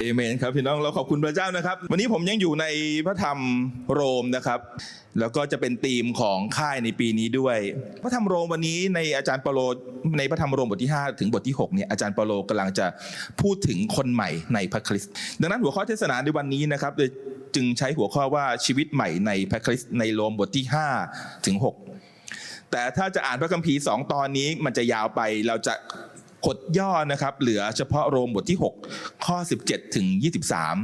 เอเมนครับพี่น้องเราขอบคุณพระเจ้านะครับ วันนี้ผมยังอยู่ในพระธรรมโรมนะครับ แล้วก็จะเป็นธีมของค่ายในปีนี้ด้วย พระธรรมโรมวันนี้ในอาจารย์เปาโลในพระธรรมโรมบทที่ 5 ถึงบทที่6เนี่ยอาจารย์เปาโลกำลังจะพูดถึงคนใหม่ในพระคริสต์ดังนั้นหัวข้อเทศนาในวันนี้นะครับเลยจึงใช้หัวข้อว่าชีวิตใหม่ในพระคริสต์ในโรมบทที่5ถึง6แต่ถ้าจะอ่านพระคัมภีร์สองตอนนี้มันจะยาวไปเราจะ กดย่อนะครับเหลือเฉพาะโรมบทที่ 6 ข้อ 17 ถึง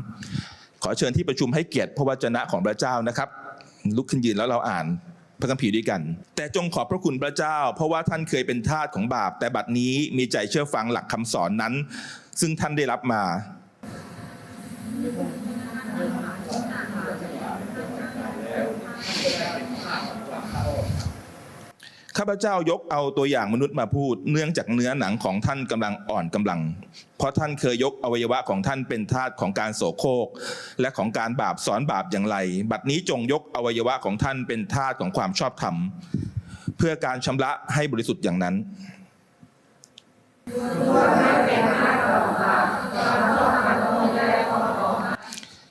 23 ขอเชิญที่ประชุมให้เกียรติพระวจนะของพระเจ้านะครับ ลุกขึ้นยืนแล้วเราอ่านพระคัมภีร์ด้วยกัน แต่จงขอบพระคุณพระเจ้า เพราะว่าท่านเคยเป็นทาสของบาป แต่บัดนี้มีใจเชื่อฟังหลักคำสอนนั้น ซึ่งท่านได้รับมา ข้าพเจ้ายกเอาตัวอย่างมนุษย์มาพูด เนื่องจากเนื้อหนังของท่านกำลังอ่อนกำลัง เพราะท่านเคยยกอวัยวะของท่านเป็นทาสของการโสโครกและของการบาปสอนบาปอย่างไร บัดนี้จงยกอวัยวะของท่านเป็นทาสของความชอบธรรม เพื่อการชำระให้บริสุทธิ์อย่างนั้น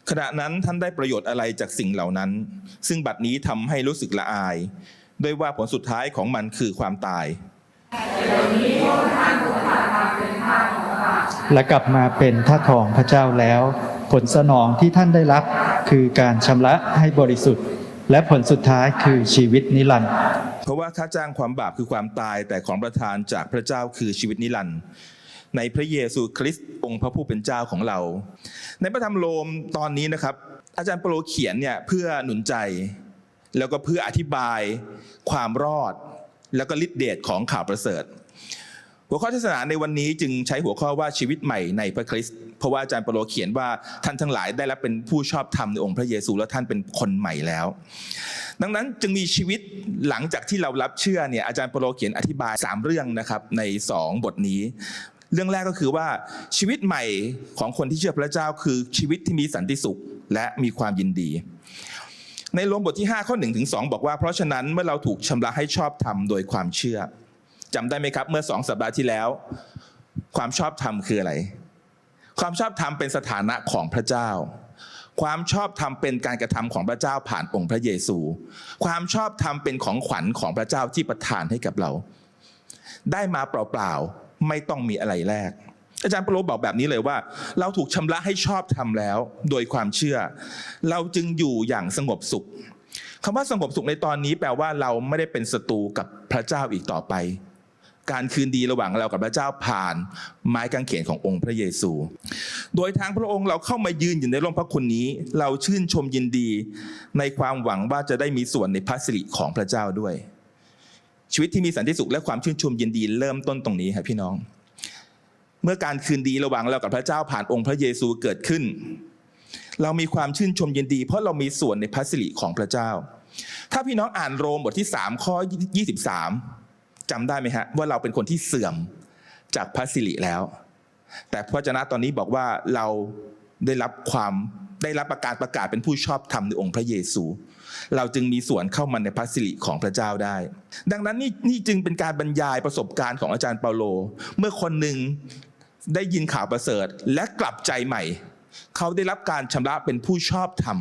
ขณะนั้นท่านได้ประโยชน์อะไรจากสิ่งเหล่านั้น ซึ่งบัดนี้ทำให้รู้สึกละอาย ด้วยว่าผลสุดท้ายของมันคือความตายและกลับมาเป็นทาสของพระเจ้าแล้ว ผลสนองที่ท่านได้รับคือการชำระให้บริสุทธิ์ และผลสุดท้ายคือชีวิตนิรันดร์เพราะว่าค่าจ้างความบาปคือความตายแต่ของประทานจากพระเจ้าคือชีวิตนิรันดร์ในพระเยซูคริสต์องค์พระผู้เป็นเจ้าของเรา ในพระธรรมโรมตอนนี้นะครับ อาจารย์เปโลเขียนเนี่ยเพื่อหนุนใจ แล้วก็เพื่ออธิบายความรอด แล้วก็ฤทธิเดชของข่าวประเสริฐ หัวข้อเทศนาในวันนี้จึงใช้หัวข้อว่าชีวิตใหม่ในพระคริสต์เพราะว่าอาจารย์เปโลเขียนว่าท่านทั้งหลายได้รับเป็นผู้ชอบธรรมในองค์พระเยซูและท่านเป็นคนใหม่แล้ว ดังนั้นจึงมีชีวิตหลังจากที่เรารับเชื่อเนี่ยอาจารย์เปโลเขียนอธิบาย 3 เรื่องนะครับใน 2 บทนี้เรื่องแรกก็คือว่าชีวิตใหม่ของคนที่เชื่อพระเจ้าคือชีวิตที่มีสันติสุขและมีความยินดี ในโรมบทที่ 5 ข้อ1ถึง2บอกว่า เพราะฉะนั้นเมื่อเราถูกชำระให้ชอบธรรมโดยความเชื่อจำได้ไหมครับ เมื่อสองสัปดาห์ที่แล้ว ความชอบธรรมคืออะไร ความชอบธรรมเป็นสถานะของพระเจ้า ความชอบธรรมเป็นการกระทำของพระเจ้าผ่านองค์พระเยซู ความชอบธรรมเป็นของขวัญของพระเจ้าที่ประทานให้กับเรา ได้มาเปล่าๆไม่ต้องมีอะไรแลก อาจารย์เปโลบอกแบบนี้เลยว่า เราถูกชำระให้ชอบธรรมแล้ว โดยความเชื่อ เราจึงอยู่อย่างสงบสุขคำว่าสงบสุขในตอนนี้แปลว่าเราไม่ได้เป็นศัตรูกับพระเจ้าอีกต่อไป การคืนดีระหว่างเรากับพระเจ้าผ่าน ไม้กางเขนขององค์พระเยซู โดยทางพระองค์เราเข้ามายืนอยู่ในร่มพระคุณนี้ เราชื่นชมยินดี ในความหวังว่าจะได้มีส่วนในพระสิริของพระเจ้าด้วย ชีวิตที่มีสันติสุขและความชื่นชมยินดีเริ่มต้นตรงนี้ครับพี่น้อง เมื่อการคืนดีระหว่างเรากับพระเจ้าผ่านองค์พระเยซูเกิดขึ้น เรามีความชื่นชมยินดี เพราะเรามีส่วนในพระสิริของพระเจ้า ถ้าพี่น้องอ่านโรมบทที่ 3 ข้อ 23จำได้ไหมฮะ ว่าเราเป็นคนที่เสื่อมจากพระสิริแล้ว แต่พระเจ้าตอนนี้บอกว่าเราได้รับความได้รับประกาศประกาศเป็นผู้ชอบธรรมในองค์พระเยซู เราจึงมีส่วนเข้ามาในพระสิริของพระเจ้าได้ ดังนั้นนี่นี่จึงเป็นการบรรยายประสบการณ์ของอาจารย์เปาโล เมื่อคนหนึ่ง ได้ยินข่าวประเสริฐและกลับใจใหม่ เขาได้รับการชำระเป็นผู้ชอบธรรม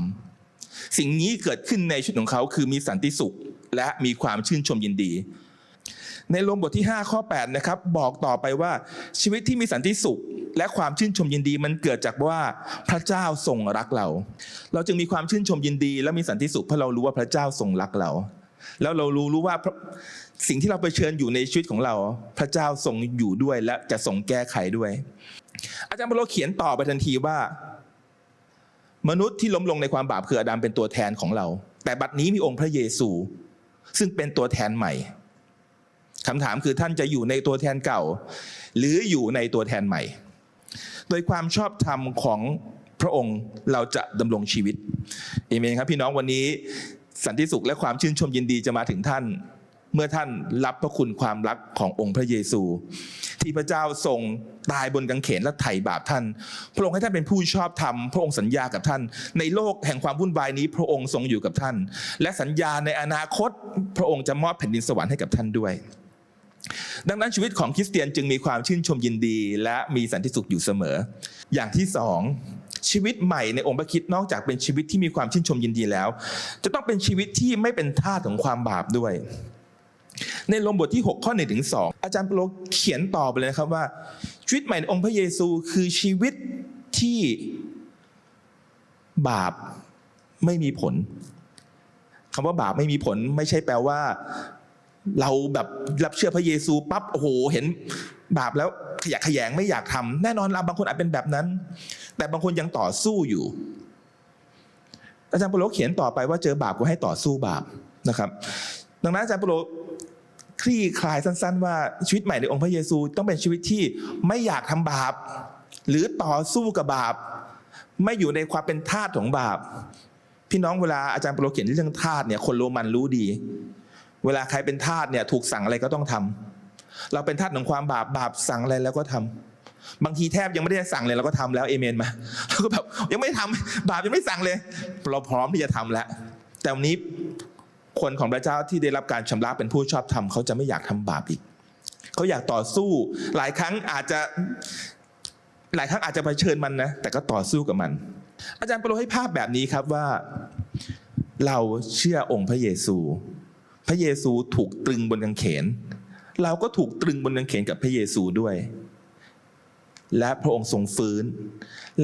สิ่งนี้เกิดขึ้นในชีวิตของเขาคือมีสันติสุข และมีความชื่นชมยินดี ในโรมบทที่ 5 ข้อ 8 นะครับ บอกต่อไปว่าชีวิตที่มีสันติสุข และความชื่นชมยินดีมันเกิดจากว่าพระเจ้าทรงรักเรา เราจึงมีความชื่นชมยินดี และมีสันติสุขเพราะเรารู้ว่าพระเจ้าทรงรักเรา แล้วเรารู้รู้ว่าสิ่งที่เราไปเผชิญอยู่ในชีวิตของเรา พระเจ้าทรงอยู่ด้วยและจะทรงแก้ไขด้วย อาจารย์เปโลเขียนต่อไปทันทีว่า มนุษย์ที่ล้มลงในความบาปคืออาดัมเป็นตัวแทนของเรา แต่บัดนี้มีองค์พระเยซู ซึ่งเป็นตัวแทนใหม่คำถามคือท่านจะอยู่ในตัวแทนเก่า หรืออยู่ในตัวแทนใหม่ โดยความชอบธรรมของพระองค์เราจะดำรงชีวิตเอเมนครับพี่น้องวันนี้ สันติสุขและความชื่นชมยินดีจะมาถึงท่าน เมื่อท่านรับพระคุณความรักขององค์พระเยซู ที่พระเจ้าทรงตายบนกางเขนและไถ่บาปท่าน พระองค์ให้ท่านเป็นผู้ชอบธรรมพระองค์สัญญากับท่าน ในโลกแห่งความวุ่นวายนี้ พระองค์ทรงอยู่กับท่าน และสัญญาในอนาคต พระองค์จะมอบแผ่นดินสวรรค์ให้กับท่านด้วยดังนั้นชีวิตของคริสเตียนจึงมีความชื่นชมยินดี และมีสันติสุขอยู่เสมอ อย่างที่สอง ชีวิตใหม่ในองค์พระคิดนอกจากเป็นชีวิตที่มีความชื่นชมยินดีแล้ว จะต้องเป็นชีวิตที่ไม่เป็นทาสของความบาปด้วย ในโรมบทที่ 6 ข้อ1ถึง2อาจารย์เปโลเขียนต่อไปเลยนะครับว่า ชีวิตใหม่ในองค์พระเยซูคือชีวิตที่บาปไม่มีผลคำว่าบาปไม่มีผลไม่ใช่แปลว่า เราแบบรับเชื่อพระเยซูปั๊บโอ้โหเห็นบาปแล้วขยะแขยงไม่อยากทำแน่นอนเราบางคนอาจเป็นแบบนั้น แต่บางคนยังต่อสู้อยู่ อาจารย์เปโลเขียนต่อไปว่าเจอบาปก็ให้ต่อสู้บาปนะครับ ดังนั้นอาจารย์เปโลคลี่คลายสั้น ๆ ว่าชีวิตใหม่ในองค์พระเยซูต้องเป็นชีวิตที่ไม่อยากทำบาป หรือต่อสู้กับบาป ไม่อยู่ในความเป็นทาสของบาป พี่น้องเวลาอาจารย์เปโลเขียนเรื่องทาสเนี่ยคนโรมันรู้ดี เวลาใครเป็นทาสเนี่ยถูกสั่งอะไรก็ต้องทำเราเป็นทาสของความบาปบาปสั่งอะไรแล้วก็ทำ บางทีแทบยังไม่ได้สั่งเลยเราก็ทำแล้วเอเมนมาเราก็แบบยังไม่ทำบาปยังไม่สั่งเลย เราพร้อมที่จะทำแล้ว แต่วันนี้คนของพระเจ้าที่ได้รับการชำระเป็นผู้ชอบธรรมเขาจะไม่อยากทำบาปอีกเขาอยากต่อสู้ หลายครั้งอาจจะ หลายครั้งอาจจะเผชิญมันนะแต่ก็ต่อสู้กับมัน อาจารย์เปโลให้ภาพแบบนี้ครับว่า เราเชื่อองค์พระเยซู พระเยซูถูกตรึงบนกางเขน เราก็ถูกตรึงบนกางเขนกับพระเยซูด้วย และพระองค์ทรงฟื้น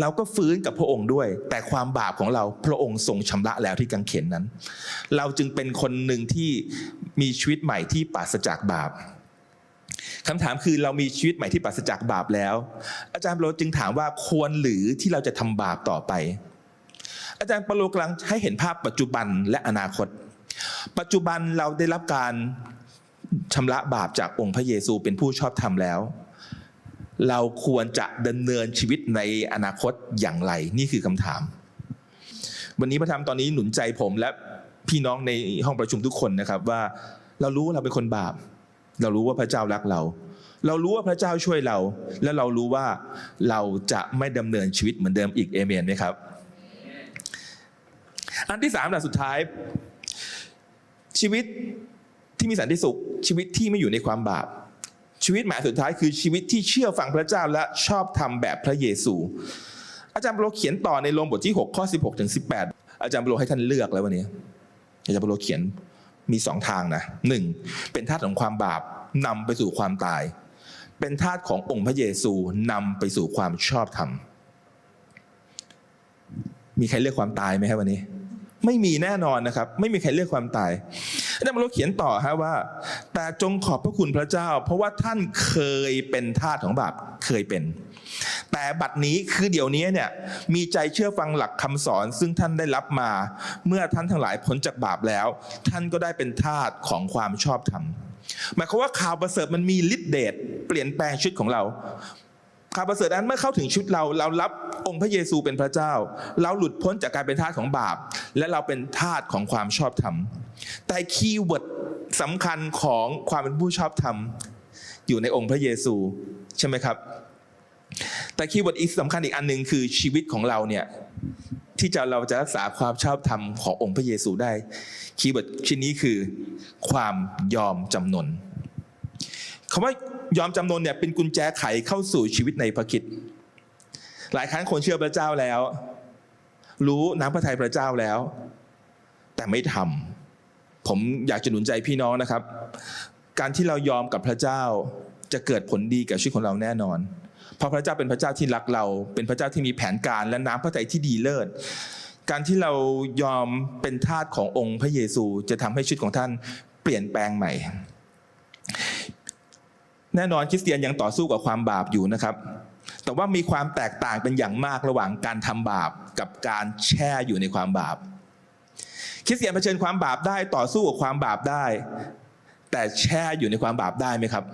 เราก็ฟื้นกับพระองค์ด้วย แต่ความบาปของเราพระองค์ทรงชำระแล้วที่กางเขนนั้น เราจึงเป็นคนหนึ่งที่มีชีวิตใหม่ที่ปราศจากบาปคำถามคือเรามีชีวิตใหม่ที่ปราศจากบาปแล้ว อาจารย์เปโลจึงถามว่าควรหรือที่เราจะทำบาปต่อไป อาจารย์เปโลกำลังให้เห็นภาพปัจจุบันและอนาคต ปัจจุบันเราได้รับการชำระบาปจากองค์พระเยซูเป็นผู้ชอบธรรมแล้ว เราควรจะดำเนินชีวิตในอนาคตอย่างไร นี่คือคำถาม วันนี้พระธรรมตอนนี้หนุนใจผมและพี่น้องในห้องประชุมทุกคนนะครับว่า เรารู้ว่าเราเป็นคนบาป เรารู้ว่าพระเจ้ารักเรา เรารู้ว่าพระเจ้าช่วยเรา และเรารู้ว่าเราจะไม่ดำเนินชีวิตเหมือนเดิมอีกเอเมนไหมครับ อันที่สามและสุดท้าย ชีวิตที่มีสันติสุข ชีวิตที่ไม่อยู่ในความบาป ชีวิตหมายสุดท้ายคือชีวิตที่เชื่อฟังพระเจ้าและชอบทำแบบพระเยซู อาจารย์เปโลเขียนต่อในโรมบทที่ 6 ข้อ 16ถึง18 อาจารย์เปโลให้ท่านเลือกแล้ววันนี้ อาจารย์เปโลเขียนมีสองทางนะหนึ่งเป็นทาสของความบาปนำไปสู่ความตาย เป็นทาสขององค์พระเยซูนำไปสู่ความชอบธรรมมีใครเลือกความตายไหมครับวันนี้ ไม่มีแน่นอนนะครับ ไม่มีใครเลือกความตาย อาจารย์เปโลเขียนต่อฮะว่า แต่จงขอบพระคุณพระเจ้า เพราะว่าท่านเคยเป็นทาสของบาปเคยเป็น แต่บัดนี้คือเดี๋ยวนี้เนี่ยมีใจเชื่อฟังหลักคำสอนซึ่งท่านได้รับมา เมื่อท่านทั้งหลายพ้นจากบาปแล้ว ท่านก็ได้เป็นทาสของความชอบธรรมหมายความว่าข่าวประเสริฐมันมีฤทธิ์เดชเปลี่ยนแปลงชีวิตของเรา ข่าวประเสริฐนั้นเมื่อเข้าถึงชีวิตเราเรารับองค์พระเยซูเป็นพระเจ้า เราหลุดพ้นจากการเป็นทาสของบาป และเราเป็นทาสของความชอบธรรม แต่คีย์เวิร์ดสำคัญของความเป็นผู้ชอบธรรม อยู่ในองค์พระเยซูใช่ไหมครับ แต่คีย์เวิร์ดอีกสำคัญอีกอันหนึ่งคือชีวิตของเราเนี่ยที่จะเราจะรักษาความชอบธรรมขององค์พระเยซูได้ คีย์เวิร์ดชิ้นนี้คือ ความยอมจำนน คำว่ายอมจำนนเนี่ยเป็นกุญแจไขเข้าสู่ชีวิตในพระคิดหลายครั้งคนเชื่อพระเจ้าแล้ว รู้น้ำพระทัยพระเจ้าแล้ว แต่ไม่ทำผมอยากจะหนุนใจพี่น้องนะครับ การที่เรายอมกับพระเจ้าจะเกิดผลดีกับชีวิตของเราแน่นอน เพราะพระเจ้าเป็นพระเจ้าที่รักเรา เป็นพระเจ้าที่มีแผนการและน้ำพระทัยที่ดีเลิศการที่เรายอมเป็นทาสขององค์พระเยซูจะทำให้ชีวิตของท่านเปลี่ยนแปลงใหม่ แน่นอนคริสเตียนยังต่อสู้กับความบาปอยู่นะครับ แต่ว่ามีความแตกต่างเป็นอย่างมากระหว่างการทำบาปกับการแช่อยู่ในความบาป คริสเตียนเผชิญความบาปได้ต่อสู้กับความบาปได้ แต่แช่อยู่ในความบาปได้ไหมครับ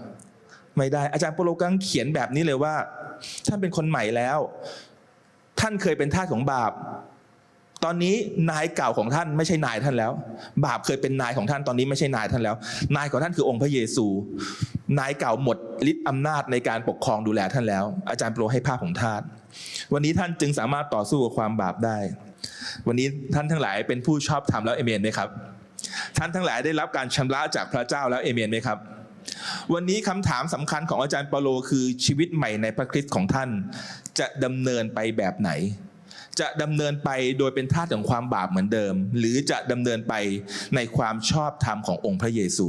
ไม่ได้อาจารย์โปโลกังเขียนแบบนี้เลยว่า ท่านเป็นคนใหม่แล้ว ท่านเคยเป็นทาสของบาป ตอนนี้นายเก่าของท่านไม่ใช่นายท่านแล้ว บาปเคยเป็นนายของท่านตอนนี้ไม่ใช่นายท่านแล้ว นายของท่านคือองค์พระเยซู นายเก่าหมดฤทธิ์อำนาจในการปกครองดูแลท่านแล้ว อาจารย์โปรให้ภาพของท่าสวันนี้ท่านจึงสามารถต่อสู้กับความบาปได้ วันนี้ท่านทั้งหลายเป็นผู้ชอบธรรมแล้วเอเมนไหมครับ ท่านทั้งหลายได้รับการชำระจากพระเจ้าแล้วเอเมนไหมครับวันนี้คำถามสำคัญของอาจารย์เปโลคือชีวิตใหม่ในพระคริสต์ของท่าน จะดำเนินไปแบบไหน จะดำเนินไปโดยเป็นทาสของความบาปเหมือนเดิม หรือจะดำเนินไปในความชอบธรรมขององค์พระเยซู